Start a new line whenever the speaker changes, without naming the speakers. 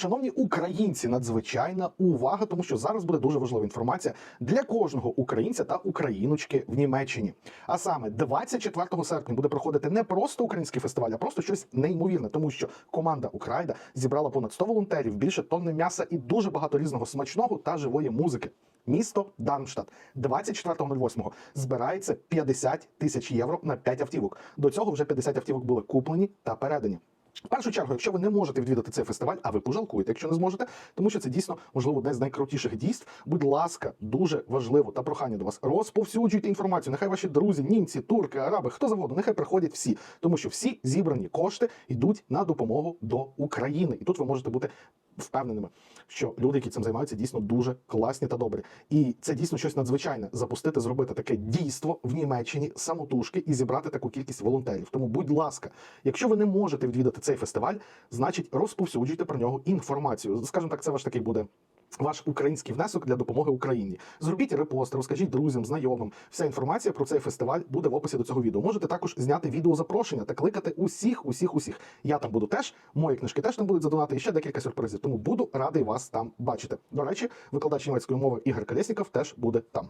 Шановні українці, надзвичайна увага, тому що зараз буде дуже важлива інформація для кожного українця та україночки в Німеччині. А саме 24 серпня буде проходити не просто український фестиваль, а просто щось неймовірне, тому що команда Украйда зібрала понад 100 волонтерів, більше тонни м'яса і дуже багато різного смачного та живої музики. Місто Дармштадт 24.08 збирається 50 тисяч євро на 5 автівок. До цього вже 50 автівок були куплені та передані. В першу чергу, якщо ви не можете відвідати цей фестиваль, а ви пожалкуєте, якщо не зможете, тому що це дійсно можливо одне з найкрутіших дійств. Будь ласка, дуже важливо та прохання до вас. Розповсюджуйте інформацію. Нехай ваші друзі, німці, турки, араби, хто завгодно, нехай приходять всі, тому що всі зібрані кошти йдуть на допомогу до України. І тут ви можете бути впевненими, що люди, які цим займаються, дійсно дуже класні та добрі. І це дійсно щось надзвичайне запустити, зробити таке дійство в Німеччині самотужки і зібрати таку кількість волонтерів. Тому, будь ласка, якщо ви не можете відвідати цей фестиваль, значить розповсюджуйте про нього інформацію. Скажімо так, це ваш такий буде. Ваш український внесок для допомоги Україні. Зробіть репост, розкажіть друзям, знайомим. Вся інформація про цей фестиваль буде в описі до цього відео. Можете також зняти відео запрошення та кликати усіх, усіх, усіх. Я там буду теж. Мої книжки теж там будуть задонати і ще декілька сюрпризів. Тому буду радий вас там бачити. До речі, викладач німецької мови Ігор Колєсніков теж буде там.